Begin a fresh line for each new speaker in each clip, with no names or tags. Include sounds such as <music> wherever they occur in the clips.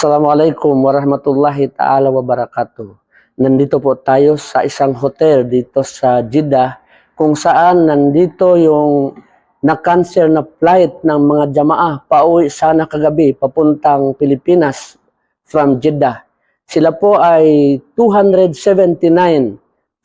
Assalamualaikum warahmatullahi ta'ala wabarakatuh. Nandito po tayo sa isang hotel dito sa Jeddah kung saan nandito yung na-cancel na flight ng mga jamaah pauwi sana kagabi papuntang Pilipinas from Jeddah. Sila po ay 279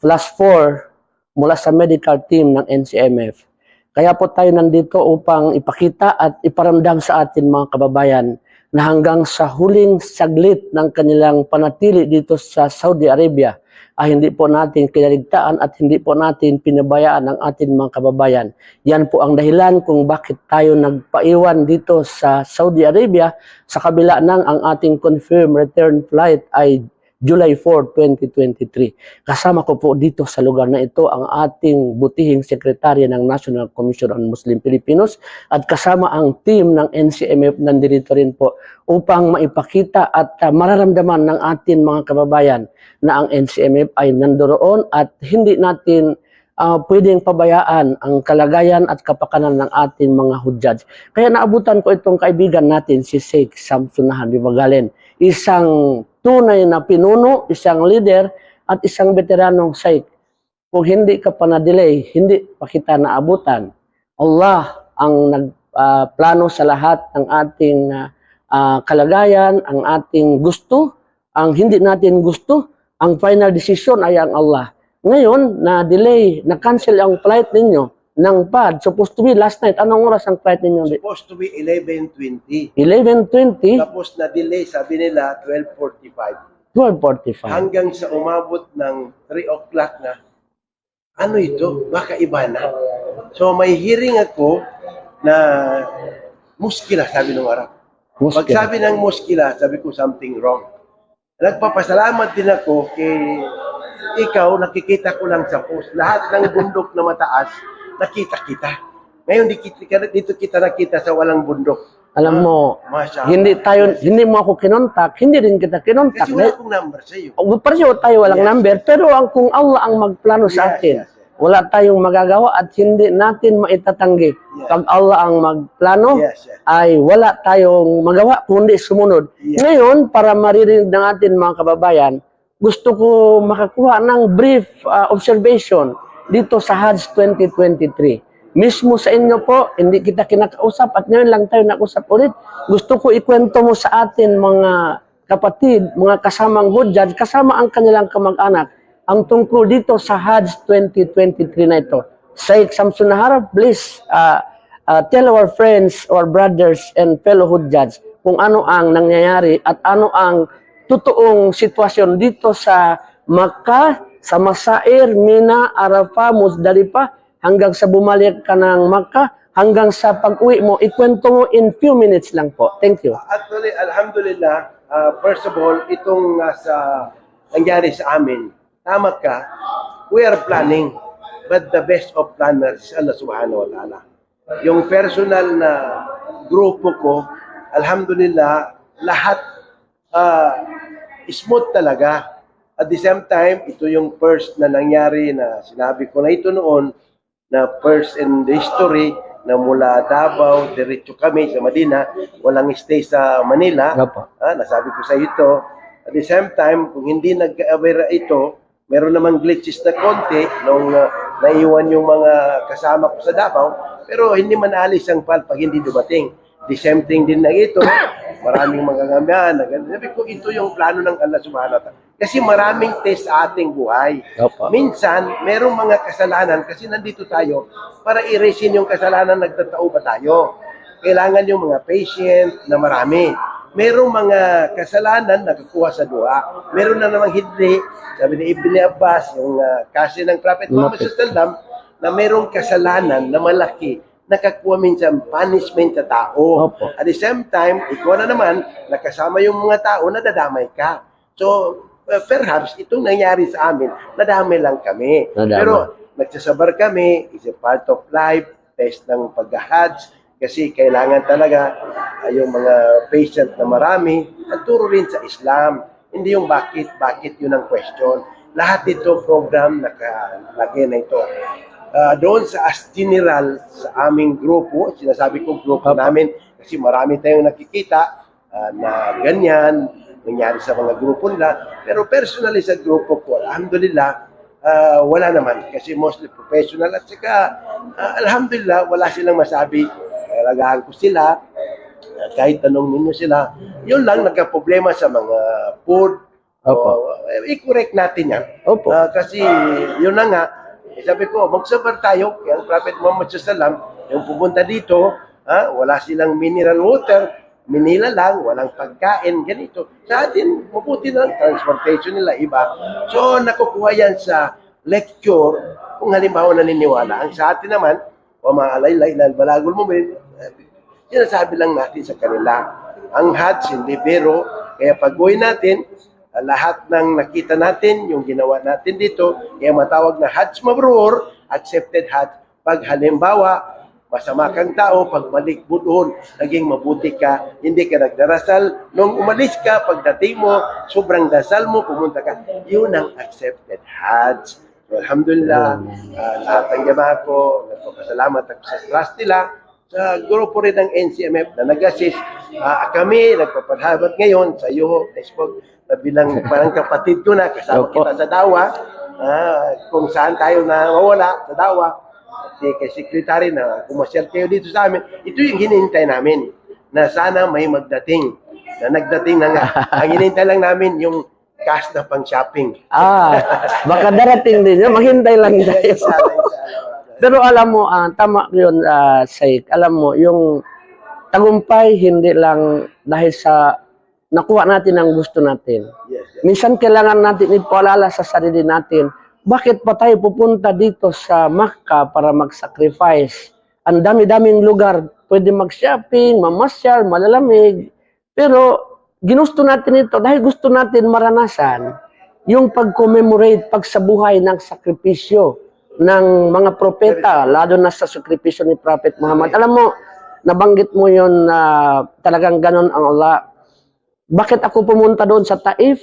plus 4 mula sa medical team ng NCMF. Kaya po tayo nandito upang ipakita at iparamdam sa atin mga kababayan na hanggang sa huling saglit ng kanilang panatili dito sa Saudi Arabia ay hindi po natin kinaligtaan at hindi po natin pinabayaan ang ating mga kababayan. Yan po ang dahilan kung bakit tayo nagpaiwan dito sa Saudi Arabia sa kabila ng ang ating confirmed return flight ay July 4, 2023. Kasama ko po dito sa lugar na ito ang ating butihing sekretarya ng National Commission on Muslim Filipinos at kasama ang team ng NCMF nandito rin po upang maipakita at uh, mararamdaman ng ating mga kababayan na ang NCMF ay nandoroon at hindi natin uh, pwedeng pabayaan ang kalagayan at kapakanan ng ating mga hujjaj. Kaya naabutan ko itong kaibigan natin, si Sheikh Samsunahan Ribagalen, isang tunay na pinuno, isang leader, at isang veteranong Sheikh. Kung hindi ka pa na-delay, hindi pa kita naabutan. Allah ang nagplano sa lahat ng ating uh, uh, kalagayan, ang ating gusto, ang hindi natin gusto, ang final decision ay ang Allah. Ngayon, na-delay, na-cancel ang flight ninyo ng PAD. Supposed to be last night. Anong oras ang flight ninyo?
Supposed to be 11.20.
11.20,
Tapos na-delay, sabi nila, 12.45.
12.45.
Hanggang sa umabot ng 3 o'clock na, ano ito? Baka iba na. So may hearing ako na muskila, sabi ng Arab. Pag
Muskil.
sabi ng muskila, sabi ko something wrong. Nagpapasalamat din ako kay ikaw, nakikita ko lang sa post. Lahat ng bundok na mataas, nakita kita. Ngayon, di kita, dito kita nakita sa walang bundok.
Alam mo,
Masya
hindi tayo, hindi mo ako kinontak, hindi rin kita kinontak.
Kasi wala akong number sa iyo.
Pareho tayo walang
Yes.
number, pero ang kung Allah ang magplano sa
Yes,
atin,
yes, yes.
wala tayong magagawa at hindi natin maitatanggi.
Yes.
Pag Allah ang magplano,
Yes, yes.
ay wala tayong magawa kundi sumunod.
Yes.
Ngayon, para maririnig ng atin mga kababayan, gusto ko makakuha ng brief uh, observation dito sa Hajj 2023. Mismo sa inyo po, hindi kita kinakausap at ngayon lang tayo nakusap ulit. Gusto ko ikwento mo sa atin mga kapatid, mga kasamang hujjaj, kasama ang kanilang kamag-anak, ang tungkol dito sa Hajj 2023 na ito. Sheikh Samsun Nahara, please uh, uh, tell our friends, our brothers and fellow hujjaj kung ano ang nangyayari at ano ang totoong sitwasyon dito sa Makkah, sa Masair, Mina, Arafah, Muzdalifah, hanggang sa bumalik ka ng Makkah, hanggang sa pag-uwi mo, ikwento mo in few minutes lang po. Thank you.
Actually, alhamdulillah, uh, first of all, itong nasa nangyari sa amin, tama ka, we are planning, but the best of planners is Allah subhanahu wa ta'ala. Yung personal na grupo ko, alhamdulillah, lahat uh, smooth talaga. At the same time, ito yung first na nangyari na sinabi ko na ito noon, na first in the history na mula Davao, diretso kami sa Madina, walang stay sa Manila.
Opo.
Ah, nasabi ko sa ito. At the same time, kung hindi nag-aware ito, meron namang glitches na konti nung uh, naiwan yung mga kasama ko sa Davao, pero hindi man alis ang pal pag hindi dumating. The same thing din na ito, maraming mga ganun. Sabi ko, ito yung plano ng Allah subhanahu wa ta'ala. Kasi maraming test sa ating buhay.
Opo.
Minsan, merong mga kasalanan kasi nandito tayo para i-resin yung kasalanan nagtatao ba tayo. Kailangan yung mga patient na marami. Merong mga kasalanan na kakuha sa dua. Meron na namang hindi. Sabi ni Ibn Abbas, yung uh, kasi ng Prophet Muhammad sallam na merong kasalanan na malaki nakakuha minsan punishment sa tao.
Opo.
At the same time, ikaw na naman, nakasama yung mga tao, nadadamay ka. So, perhaps itong nangyari sa amin, nadamay lang kami.
Nadamay.
Pero nagsasabar kami, is a part of life, test ng pag-hajj, kasi kailangan talaga uh, yung mga patient na marami, at turo rin sa Islam. Hindi yung bakit, bakit yun ang question. Lahat ito program nakalagay na ito. Ah, doon sa as general sa aming grupo, sinasabi ko grupo namin kasi marami tayong nakikita, ah, na ganyan, nangyari sa mga grupo nila. Pero personally sa grupo ko, alhamdulillah, ah, wala naman. Kasi mostly professional at saka, ah, alhamdulillah, wala silang masabi. Alagahan ko sila, ah, kahit tanong ninyo sila, yun lang nagka-problema sa mga food.
Opo.
O, eh, i-correct natin yan.
Opo.
Ah, kasi yun na nga, eh, sabi ko, magsabar tayo. Ang Prophet Muhammad Sallam, yung pupunta dito, ha, wala silang mineral water, Manila lang, walang pagkain, ganito. Sa atin, mabuti na lang, transportation nila, iba. So, nakukuha yan sa lecture, kung halimbawa naniniwala. Ang sa atin naman, o maalaylay na balagol mo, eh, sinasabi lang natin sa kanila. Ang Hajj, hindi biro. Kaya pag natin, ah, lahat ng nakita natin, yung ginawa natin dito, kaya matawag na Hajj Mabrur, accepted Hajj. Pag halimbawa, masama kang tao, pagbalik mo doon, naging mabuti ka, hindi ka nagdarasal, nung umalis ka, pagdating mo, sobrang dasal mo, pumunta ka, yun ang accepted Hajj. So, Alhamdulillah, ah, lahat ng jamaah ko, nagpapasalamat ako sa trust nila, sa grupo rin ng NCMF na nag-assist. Ah, kami, nagpapalamat ngayon sa iyo, Facebook, na bilang <laughs> parang kapatid ko na, kasama kita sa dawa, ah, kung saan tayo na mawala sa dawa, eh, kay secretary na kumasyal kayo dito sa amin, ito yung hinihintay namin, na sana may magdating, na nagdating na nga. <laughs> Ang hinihintay lang namin yung cash na pang shopping.
Ah, baka darating din yun. Maghintay lang tayo.
Inshallah.
Pero alam mo, ah, tama yun, uh, Saik. Alam mo, yung tagumpay, hindi lang dahil sa nakuha natin ang gusto natin.
Yes, yes.
Minsan kailangan natin ipaalala sa sarili natin, bakit pa tayo pupunta dito sa Makkah para mag-sacrifice? Ang dami-daming lugar, pwede mag-shopping, mamasyal, malalamig. Pero ginusto natin ito dahil gusto natin maranasan yung pag-commemorate, pagsabuhay ng sakripisyo ng mga propeta, lalo na sa sakripisyo ni Prophet Muhammad. Alam mo, nabanggit mo yun na talagang ganon ang Allah. Bakit ako pumunta doon sa Taif?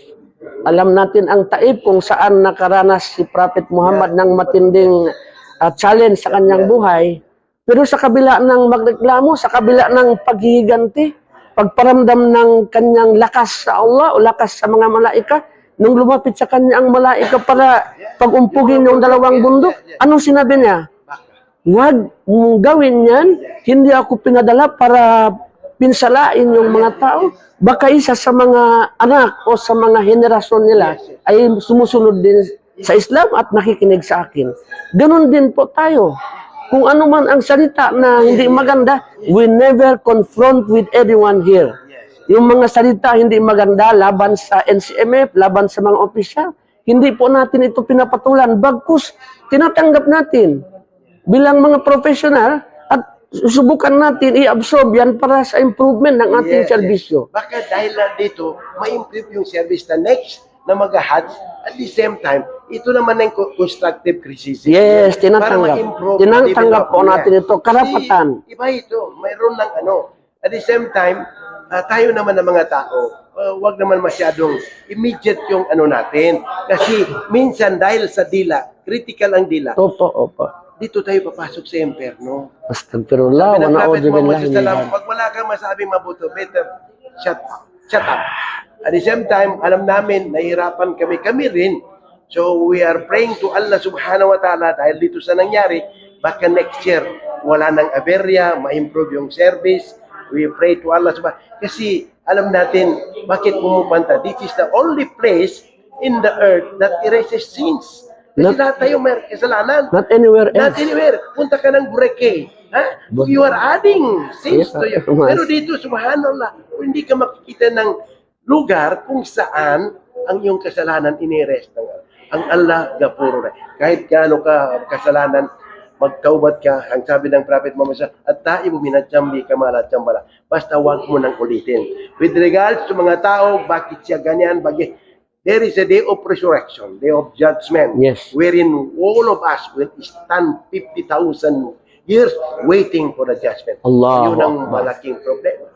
Alam natin ang Taif kung saan nakaranas si Prophet Muhammad ng matinding ah, challenge sa kanyang buhay. Pero sa kabila ng magreklamo, sa kabila ng paghihiganti, pagparamdam ng kanyang lakas sa Allah o lakas sa mga malaika, nung lumapit sa kanya ang malaika para pagumpugin yung dalawang bundok, anong sinabi niya? Huwag mong gawin yan. Hindi ako pinadala para pinsalain yung mga tao. Baka isa sa mga anak o sa mga henerasyon nila ay sumusunod din sa Islam at nakikinig sa akin. Ganon din po tayo. Kung ano man ang salita na hindi maganda, we never confront with anyone here. Yung mga salita hindi maganda laban sa NCMF, laban sa mga opisyal, hindi po natin ito pinapatulan. Bagkus, tinatanggap natin bilang mga professional at subukan natin i-absorb yan para sa improvement ng ating
Yes, yes.
serbisyo.
Baka dahil na dito, ma-improve yung service na next na mag-hatch. At the same time, ito naman ang co- constructive criticism.
Yes, tinatanggap. Tinatanggap po natin ito. Karapatan.
Kasi iba ito. Mayroon lang ano. At the same time, ah, tayo naman ng mga tao, ah, wag naman masyadong immediate yung ano natin. Kasi minsan dahil sa dila, critical ang dila,
Opo, opo.
Dito tayo papasok sa emperno.
Astagfirullah, wa na'udhu billahi min
pag wala kang masabing mabuto, better shut up. Shut up. At the same time, alam namin, nahihirapan kami, kami rin. So, we are praying to Allah subhanahu wa ta'ala dahil dito sa nangyari, baka next year, wala nang aberya, ma-improve yung service. We pray to Allah subhanahu Kasi, alam natin, bakit pumupunta? This is the only place in the earth that erases sins. Kasi
Not-
lahat tayo may kasalanan.
Not anywhere
Not
else.
anywhere. Punta ka ng Boracay. Ha? You are adding sins
Yes,
to you. Pero dito, subhanallah, hindi ka makikita ng lugar kung saan ang iyong kasalanan inires ng Allah. Ang Allah, gapuro na. Kahit gaano ka kasalanan, magtaubat ka, ang sabi ng Prophet Muhammad sa at taibu minatsambi ka malatsambala. Basta wag mo nang ulitin. With regards to mga tao, bakit siya ganyan, bagay, there is a day of resurrection, day of judgment,
Yes.
wherein all of us will stand 50,000 years waiting for the judgment.
Allahu
Yun ang malaking problema.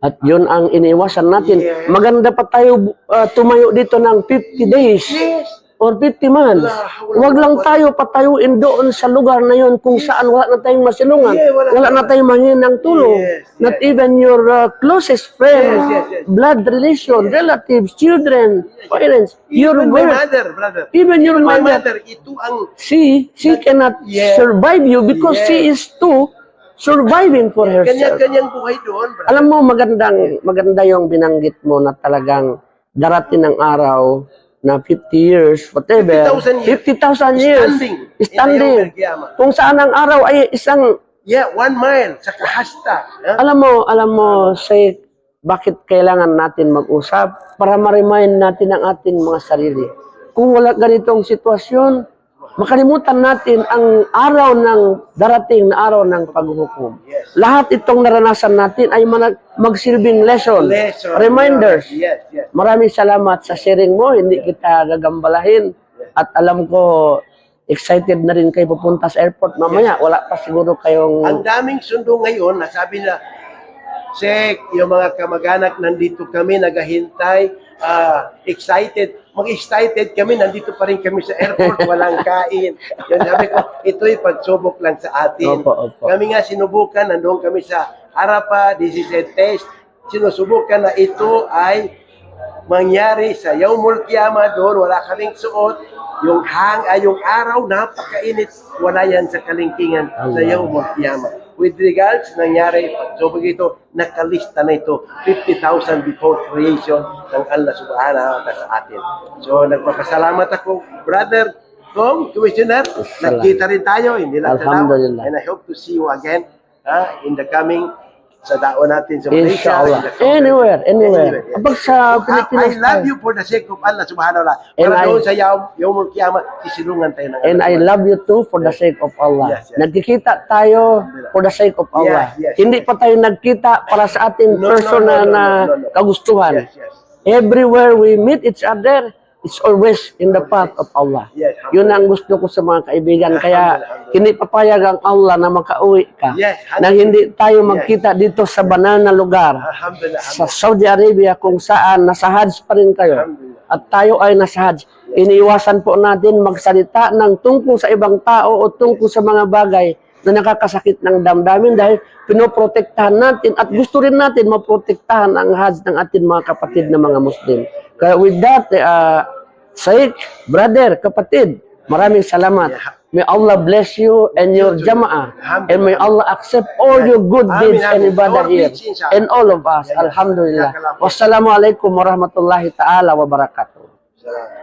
At yun ang iniwasan natin.
Yes.
Maganda pa tayo uh, tumayo dito ng 50 days.
Yes.
Or 50 man. Huwag lang tayo patayuin doon sa lugar na yon kung saan wala na tayong masilungan.
Yeah, wala-
wala na tayong mangin ng tulong.
Yes,
Not
yes.
even your uh, closest friends,
Yes, yes, yes.
blood relation, relatives, children, parents, your
Even
work,
mother, brother.
even your
My
mother.
mother, ito ang
She, she cannot
Yeah.
survive you because
Yeah.
she is too surviving for herself.
kanya-kanyang buhay doon, brother.
Alam mo, magandang, maganda yung binanggit mo na talagang darating ng araw na 50 years, whatever.
50,000 years.
50,000 years.
Standing.
Standing. Kung saan ang araw ay isang,
Yeah, one mile sa kahasta. Ha?
alam mo, alam mo, say, bakit kailangan natin mag-usap? Para ma-remind natin ang ating mga sarili. Kung wala ganitong sitwasyon, makalimutan natin ang araw ng darating na araw ng paghuhukom.
Yes.
Lahat itong naranasan natin ay magsilbing lesson,
Lesson.
reminders.
Yes, yes.
Maraming salamat sa sharing mo. Hindi kita gagambalahin. At alam ko, excited na rin kayo pupunta sa airport mamaya. Wala pa siguro kayong...
Ang daming sundo ngayon, nasabi na, Sek, yung mga kamag-anak, nandito kami, naghahintay, ah, excited. Mag-excited kami, nandito pa rin kami sa airport, <laughs> walang kain. Yun, sabi ko, ito'y pagsubok lang sa atin.
Opo, opo.
Kami nga sinubukan, nandoon kami sa Harapa, this is a test. Sinusubukan na ito ay mangyari sa Yaumul Qiyamah doon, wala kaming suot. Yung hang, ay yung araw, napakainit. Wala yan sa kalingkingan sa
Allah.
Yaumul Qiyamah. With regards, nangyari, pagsubok ito, nakalista na ito, 50,000 before creation ng Allah subhanahu wa ta'ala sa atin. So, nagpapasalamat ako, brother, Kong, Commissioner, nagkita rin tayo, hindi lang.
Alhamdulillah.
And I hope to see you again ah, in the coming sa dao natin sa Malaysia.
Inshallah. Anywhere, anywhere.
yes.
Kapag sa
I,
Pilipinas
I love you for the sake of Allah subhanahu wa ta'ala. Para doon sa Yaum, Yaumul Qiyamah, sisilungan tayo ng
And I love you too for the sake of Allah.
Yes, yes.
Nagkikita tayo for the sake of Allah.
Yes, yes.
Hindi pa tayo nagkita para sa ating
No, no,
personal
no, no,
na
no, no, no.
kagustuhan.
Yes, yes.
Everywhere we meet each other, it's always in the path of Allah.
Yes,
Yun ang gusto ko sa mga kaibigan. Kaya hindi papayag ang Allah na makauwi ka.
Yes,
na hindi tayo magkita dito sa banal na lugar. Sa Saudi Arabia kung saan nasa Hajj pa rin kayo. At tayo ay nasa Hajj. Iniiwasan po natin magsalita ng tungkol sa ibang tao o tungkol sa mga bagay na nakakasakit ng damdamin dahil pinoprotektahan natin at gusto rin natin maprotektahan ang Hajj ng ating mga kapatid na mga Muslim. Kaya with that, uh, Said, brother, kapatid, maraming salamat. May Allah bless you and your jama'ah. And may Allah accept all your good deeds and ibadah here. And all of us.
Yeah, yeah.
Alhamdulillah. Wassalamualaikum warahmatullahi ta'ala wabarakatuh.
Salamat.